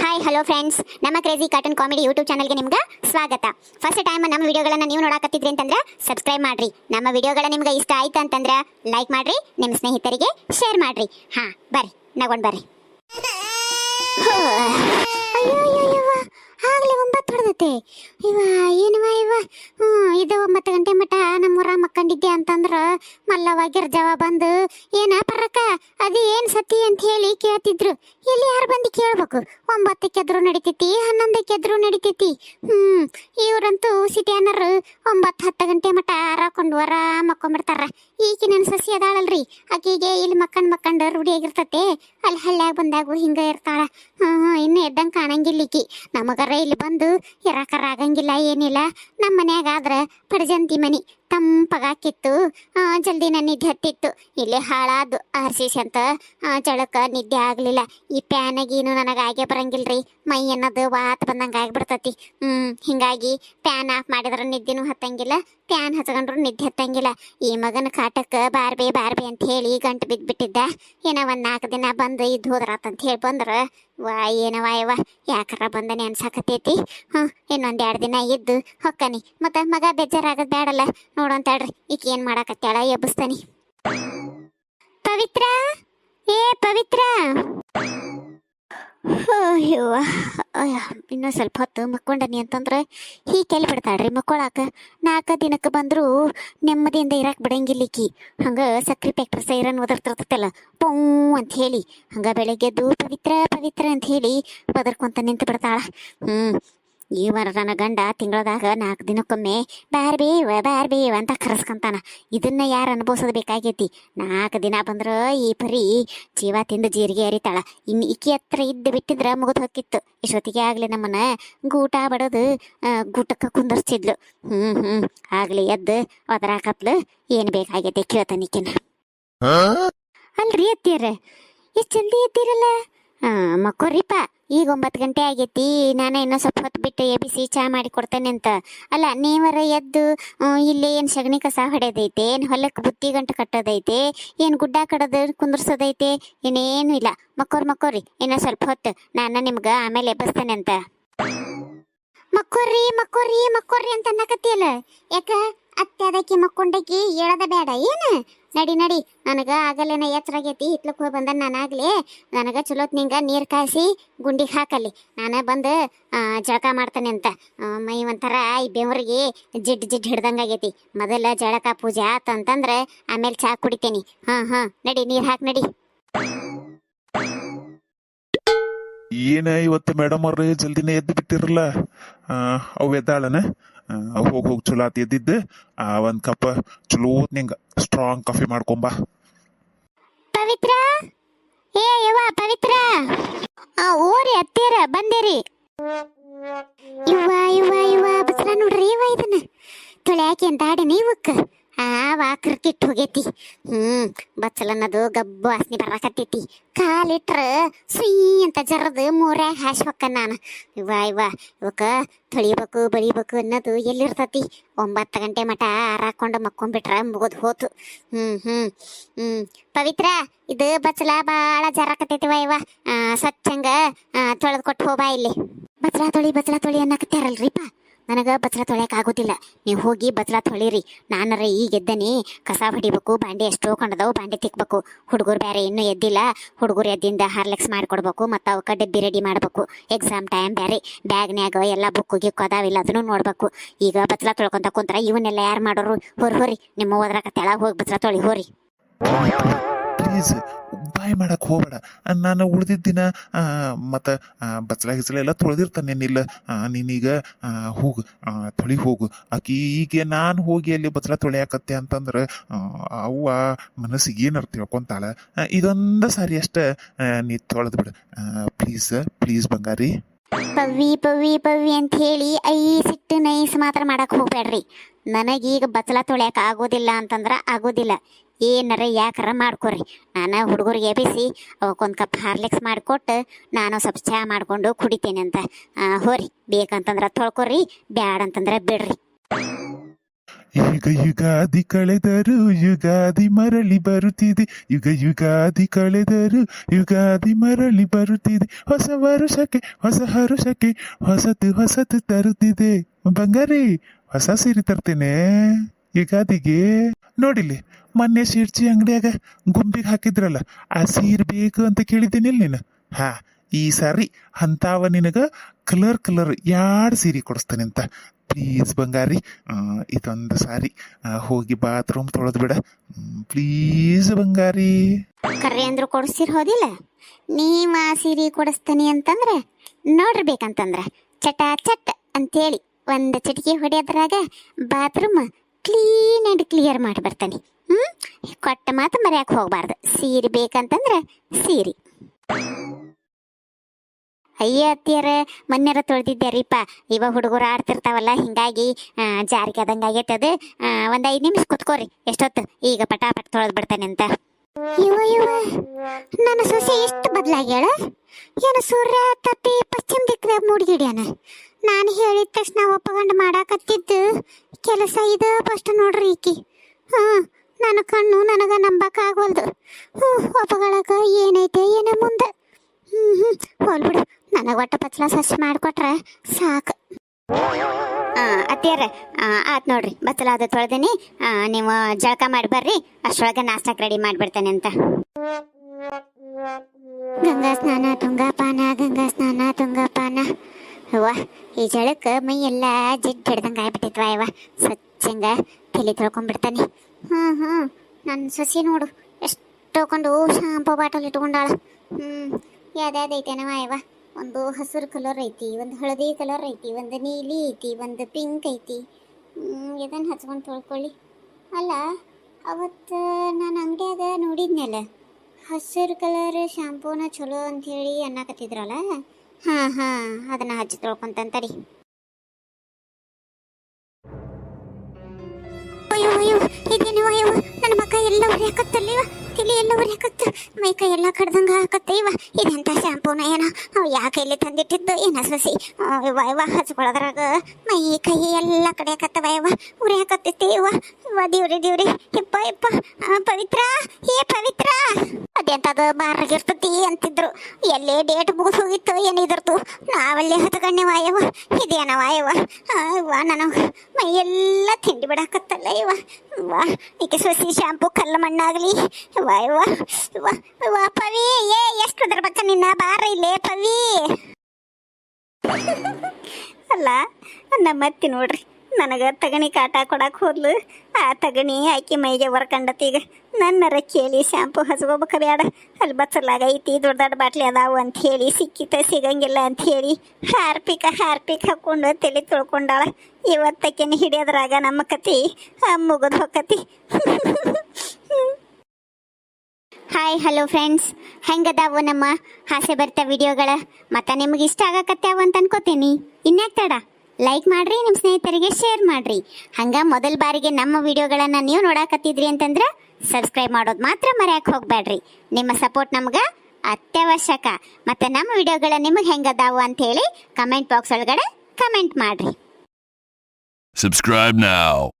Hi hello friends ನಮ್ಮ crazy cartoon comedy YouTube ಚಾನಲ್ಗೆ ನಿಮ್ಗೆ ಸ್ವಾಗತ. ಫಸ್ಟ್ ಟೈಮ್ ನಮ್ಮ ವಿಡಿಯೋಗಳನ್ನು ನೀವು ನೋಡಕತ್ತಿದ್ರಿ ಅಂತಂದ್ರೆ ಸಬ್ಸ್ಕ್ರೈಬ್ ಮಾಡ್ರಿ. ನಮ್ಮ ವಿಡಿಯೋಗಳು ನಿಮ್ಗೆ ಇಷ್ಟ ಆಯ್ತು ಅಂತಂದ್ರೆ ಲೈಕ್ ಮಾಡ್ರಿ ನಿಮ್ಮ ಸ್ನೇಹಿತರಿಗೆ ಶೇರ್ ಮಾಡ್ರಿ. ಹಾ, ಬರ್ರಿ, ನಗೊಂಡು ಬರ್ರಿ ಹೋ, ಅಯ್ಯೋ ಅಯ್ಯೋ ಅಯ್ಯವ್ವ, ಆಗ್ಲೇ ಹೊಡೆದೈತೆ ಇವ, ಏನವ ಇವ? ಹ್ಞೂ, ಇದು ಒಂಬತ್ತು ಗಂಟೆ ಮಟ ನಮ್ಮೂರ ಮಕ್ಕಂಡಿದ್ದೆ ಅಂತಂದ್ರ ಮಲ್ಲವ ಜವಾಬ್ ಬಂದು, ಏನ ಪರಕ ಅದು ಏನು ಸತಿ ಅಂತ ಹೇಳಿ ಕೇಳ್ತಿದ್ರು. ಇಲ್ಲಿ ಯಾರು ಬಂದು ಕೇಳ್ಬೇಕು? ಒಂಬತ್ತಕ್ಕೆ ಎದ್ರು ನಡಿತೈತಿ, ಹನ್ನೊಂದಕ್ಕೆ ಎದ್ರು ನಡಿತೈತಿ. ಹ್ಮ್ ಇವ್ರಂತೂ ಸಿಟಿಯನ್ನರು ಒಂಬತ್ತು ಹತ್ತು ಗಂಟೆ ಮಟ ಆರಾಕೊಂಡು ಆರಾಮ ಮಕ್ಕೊಂಬಿಡ್ತಾರ ಈಕಿ ನನ್ನ ಸಸಿ ಅದಾಳಲ್ರಿ. ಆಕಿಗೆ ಇಲ್ಲಿ ಮಕ್ಕಂಡ್ ಮಕ್ಕಂಡ ರೂಢಿ ಆಗಿರ್ತತೆ. ಅಲ್ಲಿ ಹಳ್ಳ್ಯಾಗ ಬಂದಾಗು ಹಿಂಗ ಇರ್ತಾಳ. ಹ್ಮ್, ಇನ್ನು ಎದ್ದಂಗೆ ಕಾಣಂಗಿಲ್ಲ ಈಕಿ. ನಮಗರ ಇಲ್ಲಿ ಬಂದು ಇರಾಕರ ಆಗಂಗಿಲ್ಲ ಏನಿಲ್ಲ. ನಮ್ಮ ಮನ್ಯಾಗ ಆದ್ರ ಪಡಜಂತಿ ಮನಿ. ತಂಪಗಾಕಿತ್ತು. ಜಲ್ದಿ ನನ್ನ ನಿದ್ದೆ ಹತ್ತಿತ್ತು. ಇಲ್ಲಿ ಹಾಳಾದು ಆರ್ಸಿಸಿ ಅಂತ ಚಳಕ ನಿದ್ದೆ ಆಗಲಿಲ್ಲ. ಈ ಪ್ಯಾನಾಗೇನು ನನಗೆ ಆಗೇ ಬರಂಗಿಲ್ರಿ. ಮೈ ಅನ್ನೋದು ವಾತ್ ಬಂದಂಗೆ ಆಗಿಬಿಡ್ತತಿ. ಹ್ಞೂ ಹಿಂಗಾಗಿ ಪ್ಯಾನ್ ಆಫ್ ಮಾಡಿದ್ರೆ ನಿದ್ದೆನೂ ಹತ್ತಂಗಿಲ್ಲ. ಪ್ಯಾನ್ ಹಚ್ಕೊಂಡ್ರು ನಿದ್ದೆ ಹತ್ತಂಗಿಲ್ಲ. ಈ ಮಗನ ಕಾಟಕ್ಕೆ ಬಾರ್ಬೆ ಬಾರ್ಬೆ ಅಂತ ಹೇಳಿ ಗಂಟು ಬಿದ್ದುಬಿಟ್ಟಿದ್ದ ಏನೋ ಒಂದು ನಾಲ್ಕು ದಿನ ಬಂದು ಇದ್ದು ಹೋದ್ರಾತಂತ ಹೇಳಿ ಬಂದ್ರೆ ವಾ ಏನವ ಯವ್ವ ಯಾಕರ ಬಂದನೆ ಅನ್ಸಾಕತ್ತೈತಿ? ಹ್ಞೂ, ಇನ್ನೊಂದು ಎರಡು ದಿನ ಇದ್ದು ಹೊಕ್ಕನಿ. ಮತ್ತೆ ಮಗ ಬೇಜಾರಾಗದ್ ಬೇಡಲ್ಲ ನೋಡೋಂತಾಡ್ರಿ ಈಕೆ ಏನು ಮಾಡಾಕತ್ತಾಳ ಎಬ್ಬಿಸ್ತಾನೆ. ಪವಿತ್ರ? ಏ ಪವಿತ್ರ? ಅಯ್ಯೋ ಅಯ್ಯ ಇನ್ನೂ ಸ್ವಲ್ಪ ಹೊತ್ತು ಮಕ್ಕೊಂಡನಿ ಅಂತಂದ್ರೆ ಹೀಗೆ ಕೆಲ್ ಬಿಡ್ತಾಳ್ರಿ ಮಕ್ಕೊಳಾಕ. ನಾಲ್ಕು ದಿನಕ್ಕೆ ಬಂದರೂ ನೆಮ್ಮದಿಯಿಂದ ಇರಕ್ಕೆ ಬಿಡಂಗಿಲ್ಲಿಕ್ಕಿ ಹಂಗೆ ಸಕ್ರೆ ಫ್ಯಾಕ್ಟ್ರಿ ಸೈರನ್ ಒದರ್ತಿರ್ತೈತಲ್ಲ, ಪೌ ಅಂತ ಹೇಳಿ. ಹಂಗೆ ಬೆಳಗ್ಗೆದ್ದು ಪವಿತ್ರ ಪವಿತ್ರ ಅಂತ ಹೇಳಿ ಬದರ್ಕೊಂತ ನಿಂತು ಬಿಡ್ತಾಳ ಹ್ಞೂ ಈ ವಾರ ನನ್ನ ಗಂಡ ತಿಂಗಳದಾಗ ನಾಲ್ಕು ದಿನಕ್ಕೊಮ್ಮೆ ಬ್ಯಾರ್ ಬೇವ ಬ್ಯಾರ್ ಬೇವ ಅಂತ ಕರೆಸ್ಕೊಂತಾನ. ಇದನ್ನ ಯಾರು ಅನುಭವಿಸೋದು ಬೇಕಾಗೈತಿ? ನಾಲ್ಕು ದಿನ ಬಂದ್ರೆ ಈ ಪರಿ ಜೀವ ತಿಂದು ಜೀರಿಗೆ ಅರಿತಾಳ. ಇನ್ನು ಇಕ್ಕಿ ಹತ್ರ ಇದ್ದು ಬಿಟ್ಟಿದ್ರೆ ಮುಗಿದು ಹೋಗಿತ್ತು ಇಷ್ಟೊತ್ತಿಗೆ ಆಗ್ಲಿ ನಮ್ಮನ್ನ ಗೂಟ ಬಡದು ಗೂಟಕ್ಕೆ ಕುಂದರ್ಸ್ತಿದ್ಲು ಹ್ಞೂ ಹ್ಞೂ ಆಗ್ಲಿ ಎದ್ದು ಒದರಾಕತ್ಲು. ಏನು ಬೇಕಾಗೈತಿ ಕೇಳ್ತಾನಿಕಿನ ಅಲ್ರಿ ಎತ್ತೀರ ಎಷ್ಟು ಜಲ್ದಿ ಎತ್ತೀರಲ್ಲ ಮಕ್ಕೋರಿಪ್ಪ ಈಗ ಒಂಬತ್ತು ಗಂಟೆ ಆಗೈತಿ. ನಾನು ಇನ್ನೂ ಸ್ವಲ್ಪ ಹೊತ್ತು ಬಿಟ್ಟು ಎಬಿಸಿ ಚಾ ಮಾಡಿ ಕೊಡ್ತೇನೆ ಅಂತ. ಅಲ್ಲ, ನೀವರ ಎದ್ದು ಇಲ್ಲಿ ಏನು ಸಗಣಿ ಕಸ ಹೊಡೆದೈತೆ? ಏನು ಹೊಲಕ್ಕೆ ಬುತ್ತಿ ಗಂಟು ಕಟ್ಟೋದೈತೆ? ಏನು ಗುಡ್ಡ ಕಡೋದು ಕುಂದ್ರಸೋದೈತೆ? ಇನ್ನೇನು ಇಲ್ಲ. ಮಕ್ಕೋರ್, ಮಕ್ಕೋರಿ, ಇನ್ನೂ ಸ್ವಲ್ಪ ಹೊತ್ತು. ನಾನು ನಿಮ್ಗೆ ಆಮೇಲೆ ಎಬ್ಬಿಸ್ತೇನೆ ಅಂತ. ಮಕ್ಕೋರಿ ಮಕ್ಕೋರಿ ಮಕ್ಕೋರಿ ಅಂತ ಅನ್ನಕತ್ತಿಯಲ್ಲ. ಯಾಕ? ಅತ್ತೆ ಅದಕ್ಕೆ ಮಕ್ಕೊಂಡಕಿ ಹೇಳದ ಬೇಡ. ಏನು? ನಡಿ ನಡಿ. ನನಗ ಆಗಲೇನ ಎಚ್ಚರಾಗೈತಿ ಹಿತ್ಲಕ್ಕೆ ಹೋಗಿ ಬಂದ ನಾನಾಗ್ಲಿ ನನಗ ಚಲೋತ್ ನಿಂಗ ನೀರು ಕಾಯಿಸಿ ಗುಂಡಿಗೆ ಹಾಕಲಿ ನಾನು ಬಂದು ಜಳಕ ಮಾಡ್ತೇನೆ ಅಂತ. ಮೈ ಒಂಥರ ಈ ಬೆವರಿಗೆ ಜಿಡ್ ಜಿಡ್ ಹಿಡ್ದಂಗಾಗೈತಿ ಮೊದಲ ಜಳಕ ಪೂಜೆ ಆತಂತಂದ್ರೆ ಆಮೇಲೆ ಚಾ ಕುಡಿತೇನಿ. ಹಾಂ ಹಾಂ. ನಡಿ, ನೀರು ಹಾಕಿ, ನಡಿ. ಏನ ಇವತ್ತು ಮೇಡಮ್ ಅವ್ರ ಜಲ್ದಿನೇ ಎದ್ದು ಬಿಟ್ಟಿರಲ್ಲ ಅವು ಎದ್ದಾಳನ? ಹೋಗಿ ಹೋಗಿ ಚಲೋ ಆತ ಎದ್ದಿದ್ದು ಆ, ಒಂದ್ ಕಪ್ ಚಲೋ ನಿಂಗ ಸ್ಟ್ರಾಂಗ್ ಕಾಫಿ ಮಾಡ್ಕೊಂಬಾ ಪವಿತ್ರ? ಏ ಯವ್ವ ಪವಿತ್ರ? ಆ ಓರಿ ಅತ್ತೇರ ಬಂದೇರಿ. ಇವ್ವ ಇವ್ವ ಇವ್ವ ಬಸ್ರ ನೋಡ್ರಿ ಇವ್ವ ಇದನ್ನ. ತೊಳ್ಯಾಕೆ ಅಂತ ಆಡಿ ಇವಕ್ಕ. ಆ ಕ್ರಿಕೆಟ್ ಹೋಗೈತಿ. ಹ್ಮ್ ಬಚ್ಚಲ ಅನ್ನೋದು ಗಬ್ಬು ವಾಸನೆ ಬರಾಕತ್ತೈತಿ ಕಾಲಿಟ್ರ ಸುಯ್ ಅಂತ ಜರದು ಮೂರ್ಯಾಗ ಹಾಸ್ಬೇಕ ನಾನು. ಇವ ಇವ ಇವಕ್ಕ ತೊಳಿಬೇಕು, ಬಳಿಬೇಕು ಅನ್ನೋದು ಎಲ್ಲಿರ್ತತಿ? ಒಂಬತ್ತು ಗಂಟೆ ಮಟ ಹಾರಾಕೊಂಡು ಮಕ್ಕೊಂಡ್ಬಿಟ್ರ ಮುಗಿದು ಹೋತು. ಹ್ಮ್ ಹ್ಮ್ ಹ್ಮ್. ಪವಿತ್ರ, ಇದು ಬಚ್ಚಲ ಬಾಳ ವಾ ಇವ ಸ್ವಚ್ಛಂಗ ತೊಳೆದು ಕೊಟ್ಟು ಹೋಬಾ ಇಲ್ಲಿ. ಬಚ್ಚಲ ತೊಳಿ ಬಚ್ಚಲ ತೊಳಿ ಅನ್ನಕತ್ತಾರಲ್ರಿಪ್ಪ ನನಗ ಬಚ್ಚಲ ತೊಳೆಯೋಕ್ಕಾಗೋದಿಲ್ಲ ನೀವು ಹೋಗಿ ಬಚ್ಚಲ ತೊಳಿರಿ. ನಾನರ ಈಗ ಎದ್ದನಿ ಕಸ ಹೊಡಿಬೇಕು, ಬಾಂಡೆ ಎಷ್ಟೋ ಕಂಡದವು, ಬಾಂಡೆ ತಿಕ್ಬೇಕು. ಹುಡುಗರು ಬೇರೆ ಇನ್ನೂ ಎದ್ದಿಲ್ಲ. ಹುಡುಗರು ಎದ್ದಿಂದ ಹಾರ್ಲೆಕ್ಸ್ ಮಾಡಿಕೊಡ್ಬೇಕು, ಮತ್ತು ಅವಕ್ಕೆ ಡಬ್ಬಿ ರೆಡಿ ಮಾಡಬೇಕು. ಎಕ್ಸಾಮ್ ಟೈಮ್ ಬೇರೆ ಬ್ಯಾಗ್ನ್ಯಾಗ ಎಲ್ಲ ಬುಕ್ ಗಿಕ್ಕು ಅದಾವಿಲ್ಲ ಅದನ್ನು ನೋಡಬೇಕು. ಈಗ ಬಚ್ಚಲ ತೊಳ್ಕೊಂತ ಕುಂತ್ರ, ಇವನ್ನೆಲ್ಲ ಯಾರು ಮಾಡೋರು? ಹೊರಿ ಹೊರಿ. ನಿಮ್ಮ ಓದ್ರಾಕ ತೆಳಗೆ ಹೋಗಿ ಬಚ್ಚಲ ತೊಳಿ, ಹೋರಿ. ಪ್ಲೀಸ್ ಬಾಯ್ ಮಾಡಕ್ ಹೋಗಬೇಡ. ನಾನು ಉಳ್ದಿದ್ದ ದಿನ ಮತ್ತೆ ಬಚ್ಚಲ ಗಿಚ್ಚಲ ಎಲ್ಲ ತೊಳೆದಿರ್ತಾನೆ ನಿಲ್ಲ ನೀನೀಗ ಹೋಗು ತೊಳಿ ಹೋಗು. ಆಕಿ ಈಗ ನಾನು ಹೋಗಿ ಅಲ್ಲಿ ಬಚ್ಚಲ ತೊಳೆಯಾಕತ್ತೆ ಅಂತಂದ್ರೆ ಅವ್ವ ಮನಸ್ಸಿಗೆ ಏನಾರು ತಿಳ್ಕೊಂತಾಳ? ಇದೊಂದು ಸಾರಿ ಅಷ್ಟ ನೀ ತೊಳೆದು ಬಿಡು. ಪ್ಲೀಸ್ ಪ್ಲೀಸ್ ಬಂಗಾರಿ. ಪವ್ವಿ ಪವ್ವಿ ಪವ್ವಿ ಅಂತ ಹೇಳಿ ಐ ಸಿಟ್ಟು ನೈಸ್ ಮಾತ್ರ ಮಾಡಕ್ ಹೋಗ್ಬೇಡ್ರಿ ನನಗೀಗ ಬಚ್ಚಲ ತೊಳ್ಯಾಕ ಆಗೋದಿಲ್ಲ ಅಂತಂದ್ರ ಆಗೋದಿಲ್ಲ. ಏನಾರ ಯಾಕಾರ ಮಾಡ್ಕೊರಿ. ನಾನು ಹುಡುಗರಿಗೆ ಎಬಿಸಿ ಅವಕ್ಕೊಂದು ಕಪ್ ಹಾರ್ಲಿಕ್ಸ್ ಮಾಡಿಕೊಟ್ಟು ನಾನು ಸ್ವಲ್ಪ ಚಹಾ ಮಾಡ್ಕೊಂಡು ಕುಡಿತೇನೆ ಅಂತ. ಹೋರಿ. ಬೇಕಂತಂದ್ರ ತೊಳ್ಕೊರಿ ಬ್ಯಾಡ ಅಂತಂದ್ರ ಬಿಡ್ರಿ. ಯುಗ ಯುಗಾದಿ ಕಳೆದರು ಯುಗಾದಿ ಮರಳಿ ಬರುತ್ತಿದೆ. ಯುಗ ಯುಗಾದಿ ಕಳೆದರು ಯುಗಾದಿ ಮರಳಿ ಬರುತ್ತಿದೆ. ಹೊಸ ವರುಷಕ್ಕೆ, ಹೊಸ ಹರುಷಕ್ಕೆ ಹೊಸತು ಹೊಸತು ತರುತ್ತಿದೆ. ಬಂಗಾರಿ, ಹೊಸ ಸೀರೆ ತರ್ತೇನೆ ಯುಗಾದಿಗೆ. ನೋಡಿಲ್ಲಿ, ಮೊನ್ನೆ ಶಿರ್ಚಿ ಅಂಗಡಿಯಾಗ ಗುಂಬಿಗೆ ಹಾಕಿದ್ರಲ್ಲ, ಆ ಸೀರೆ ಬೇಕು ಅಂತ ಕೇಳಿದ್ದೀನಿ ನೀನು. ಹಾ, ಈ ಸಾರಿ ಅಂತಾವ ನಿನಗ ಕಲರ್ ಕಲರ್ ಎರಡು ಸೀರೆ ಕೊಡಿಸ್ತೇನೆ ಅಂತ. ಪ್ಲೀಸ್ ಬಂಗಾರಿ ಇದೊಂದು ಸಾರಿ ಹೋಗಿ ಬಾತ್ರೂಮ್ ತೊಳೆದು ಬಿಡ. ಪ್ಲೀಸ್ ಬಂಗಾರಿ. ಕರೆ ಅಂದ್ರು ಕೊಡಿಸಿರ್ ಹೋದಿಲ್ಲ. ನೀವ ಸೀರೆ ಕೊಡಿಸ್ತೀನಿ ಅಂತಂದ್ರೆ ನೋಡಿರ್ಬೇಕಂತಂದ್ರೆ ಚಟ ಚಟ್ ಅಂತೇಳಿ ಒಂದು ಚಟಿಕೆ ಹೊಡೆಯೋದ್ರಾಗ ಬಾತ್ರೂಮ್ ಕ್ಲೀನ್ ಆ್ಯಂಡ್ ಕ್ಲಿಯರ್ ಮಾಡಿ ಬರ್ತಾನೆ. ಹ್ಞೂ ಕೊಟ್ಟ ಮಾತು ಮರ್ಯಾಕೆ ಹೋಗಬಾರ್ದು. ಸೀರೆ ಬೇಕಂತಂದ್ರೆ ಸೀರೆ. ಅಯ್ಯ ಅತ್ತಿಯರ ಮೊನ್ನೆರ ತೊಳೆದಿದ್ದೆ ರೀಪ ಇವ ಹುಡುಗರು ಆಡ್ತಿರ್ತಾವಲ್ಲ, ಹಿಂಗಾಗಿ ಜಾರಿಗೆ ಆದಂಗೆ ಆಗೈತೆ ಅದು. ಒಂದು ಐದು ನಿಮಿಷ ಕುತ್ಕೋರಿ. ಎಷ್ಟೊತ್ತು? ಈಗ ಪಟಾಪಟ್ ತೊಳೆದು ಬಿಡ್ತಾನೆ ಅಂತ. ನನ್ನ ಸೊಸೆ ಎಷ್ಟು ಬದಲಾಗ್ಯಾಳ? ಏನು ಸೂರ್ಯ, ತಪ್ಪಿ ಪಶ್ಚಿಮ ದಿಕ್ಕದಾಗ ಮೂಡಿಗಿಡ್ಯಾನ? ನಾನು ಹೇಳಿದ ತಕ್ಷಣ ಒಪ್ಪಗೊಂಡು ಮಾಡಾಕತ್ತಿದ್ದು. ಕೆಲಸ ಇದು ಫಸ್ಟ್ ನೋಡ್ರಿ ಈಕಿ. ಹಾ ನನ್ನ ಕಣ್ಣು ನನಗ ನಂಬಕ್ ಆಗ್ವಲ್ದು ಹ್ಞೂ ಒಬ್ಬಗಳಾಗ ಏನೈತೆ, ಏನ ಮುಂದೆ? ಹ್ಞೂ ಹ್ಞೂ ಹೋಲ್ಬಿಡು ನನಗೆ ಒಟ್ಟ ಪಚ್ಚಲ ಸ್ವಚ್ಛ ಮಾಡಿಕೊಟ್ರೆ ಸಾಕು. ಅತ್ತಿಯರ ಆತ್ ನೋಡ್ರಿ, ಬಚ್ಚಲ ಅದು ತೊಳೆದಿನಿ. ನೀವು ಜಳಕ ಮಾಡಿ ಬರ್ರಿ, ಅಷ್ಟೊಳಗೆ ನಾಷ್ಟಕ್ಕೆ ರೆಡಿ ಮಾಡಿಬಿಡ್ತೇನೆ ಅಂತ. ಗಂಗಾ ಸ್ನಾನ ತುಂಗಾಪಾನ ಗಂಗಾ ಸ್ನಾನ ತುಂಗಾಪಾನ ಅವ್ವ, ಈ ಜಳಕ್ಕೆ ಮೈ ಎಲ್ಲ ಜಿಡ್ ಹಿಡ್ದಂಗೆ ಆಗ್ಬಿಟ್ಟಿತ್ವ ಯವ್ವ ಸಚ್ಚಂಗ ತಲೆ ತೊಳ್ಕೊಂಡ್ಬಿಡ್ತಾನೆ. ಹ್ಞೂ ಹ್ಞೂ ನನ್ನ ಸಸಿ ನೋಡು, ಎಷ್ಟು ತೊಗೊಂಡು ಶಾಂಪು ಬಾಟಲ್ ಇಟ್ಕೊಂಡಾಳ. ಹ್ಞೂ ಯಾವ್ದಾವ್ದೈತೇನವ ಯವ್ವ ಒಂದು ಹಸಿರು ಕಲರ್ ಐತಿ, ಒಂದು ಹಳದಿ ಕಲರ್ ಐತಿ, ಒಂದು ನೀಲಿ ಐತಿ, ಒಂದು ಪಿಂಕ್ ಐತಿ. ಇದನ್ನು ಹಚ್ಕೊಂಡು ತೊಳ್ಕೊಳ್ಳಿ. ಅಲ್ಲ, ಅವತ್ತು ನಾನು ಅಂಗಡಿಯಾಗ ನೋಡಿದ್ನಲ್ಲ, ಹಸಿರು ಕಲರ್ ಶಾಂಪೂನ ಚಲೋ ಅಂತ ಹೇಳಿ ಅನ್ನಕತ್ತಿದ್ರಲ್ಲ? ಹಾಂ ಹಾಂ ಅದನ್ನು ಹಚ್ಚಿ ತೊಳ್ಕೊಂತಂತರಿ ಅಯ್ಯೋ ಅಯ್ಯೋ ಇದೇನು ಅಯ್ಯೋ ನನ್ನ ಮಕ್ಕ ಎಲ್ಲ ಉರಿಯಾಕತ್ತಲ್ಲ ಇವ ತಲೆ ಎಲ್ಲ ಉರಿಯಾಕತ್ತ ಮೈ ಕೈ ಎಲ್ಲ ಕಡ್ದಂಗ ಹಾಕತ್ತ. ಇವ ಇದೆಂತ ಶಾಂಪೂನ ಏನೋ. ಅವ್ ಯಾಕೆ ಇಲ್ಲಿ ತಂದಿಟ್ಟಿದ್ದು ಏನ ಸಸಿ ಇವ ಇವ ಹಚ್ಕೊಳ್ಳೋದ್ರಾಗ ಮೈ ಕೈ ಎಲ್ಲ ಕಡಿಯಾಕತ್ತವ ಇವ. ಉರಿಯಾಕತ್ತೈತಿ ಇವ. ಇವ ದೇವ್ರಿ ದೇವ್ರಿ. ಇಪ್ಪ ಇಪ್ಪ ಪವಿತ್ರ. ಏ, ಪವಿತ್ರ. ಅದೆಂತದ ಬಾರಾಗಿರ್ತತಿ ಅಂತಿದ್ರು. ಎಲ್ಲೇ ಡೇಟ್ ಮುಗಿದು ಹೋಗಿತ್ತು ಏನಿದ್ರತು ನಾವಲ್ಲಿ ಹತ್ಕಣ್ಣೆ ವಾಯವ ಇದೇನ ವಾಯವ ಇವ ನನಗೆ ಎಲ್ಲ ತಿಂಡಿ ಬಿಡಾಕತ್ತಲ್ಲ ಇವ. ಇವ, ಈಕೆ ಸೊಸಿ ಶಾಂಪು ಕಲ್ಲು ಮಣ್ಣಾಗಲಿ. ಪವಿ, ಏ, ಎಷ್ಟು ಉದರ್ಬೇಕ ನಿನ್ನ? ಬಾರ ಇಲ್ಲೇ, ಪವಿ. ಅಲ್ಲ ನಮ್ಮತ್ತಿ ನೋಡ್ರಿ, ನನಗೆ ತಗಣಿ ಕಾಟ ಕೊಡಕ್ಕೆ ಹೋದ್ಲು. ಆ ತಗಣಿ ಆಕಿ ಮೈಗೆ ಹೊರ್ಕಂಡತಿ ಈಗ. ನನ್ನರ ಕೇಳಿ ಶಾಂಪು ಹಚ್ಕೋಬೇಕ ಬೇಡ ಅಲ್ಲಿ ಬಚ್ಚಲಾಗ ಐತಿ ದೊಡ್ಡ ದೊಡ್ಡ ಬಾಟ್ಲಿ ಅದಾವು ಅಂತ ಹೇಳಿ, ಸಿಕ್ಕಿತ, ಸಿಗಂಗಿಲ್ಲ ಅಂತ ಹೇಳಿ, ಹಾರ್ಪಿಕ, ಹಾರ್ಪಿಕ್ ಹಾಕೊಂಡು ತಲೆ ತೊಳ್ಕೊಂಡಾಳ. ಇವತ್ತಕ್ಕೇನು ಹಿಡಿಯೋದ್ರಾಗ ನಮ್ಮ ಕತಿ ಮುಗಿದು ಹೋಗತಿ ಹಾಯ್ ಹಲೋ ಫ್ರೆಂಡ್ಸ್ ಹೆಂಗದಾವು ನಮ್ಮ ಹಾಸೆ ಬರ್ತ ವಿಡಿಯೋಗಳ? ಮತ್ತು ನಿಮ್ಗೆ ಇಷ್ಟ ಆಗಕತ್ಯಾವ ಅಂತ ಅನ್ಕೋತೀನಿ. ಇನ್ಯಾಕ್ ತಡ? ಲೈಕ್ ಮಾಡ್ರಿ ನಿಮ್ಮ ಸ್ನೇಹಿತರಿಗೆ ಶೇರ್ ಮಾಡ್ರಿ. ಹಂಗ ಮೊದಲ ಬಾರಿಗೆ ನಮ್ಮ ವಿಡಿಯೋಗಳನ್ನು ನೀವು ನೋಡಾಕತ್ತಿದ್ರಿ ಅಂತಂದ್ರೆ ಸಬ್ಸ್ಕ್ರೈಬ್ ಮಾಡೋದು ಮಾತ್ರ ಮರೆಯಕ್ಕೆ ಹೋಗ್ಬೇಡ್ರಿ ನಿಮ್ಮ ಸಪೋರ್ಟ್ ನಮ್ಗೆ ಅತ್ಯವಶ್ಯಕ. ಮತ್ತು ನಮ್ಮ ವಿಡಿಯೋಗಳ ನಿಮಗೆ ಹೆಂಗದಾವು ಅಂತ ಹೇಳಿ ಕಮೆಂಟ್ ಬಾಕ್ಸ್ ಒಳಗಡೆ ಕಮೆಂಟ್ ಮಾಡ್ರಿ. Subscribe now.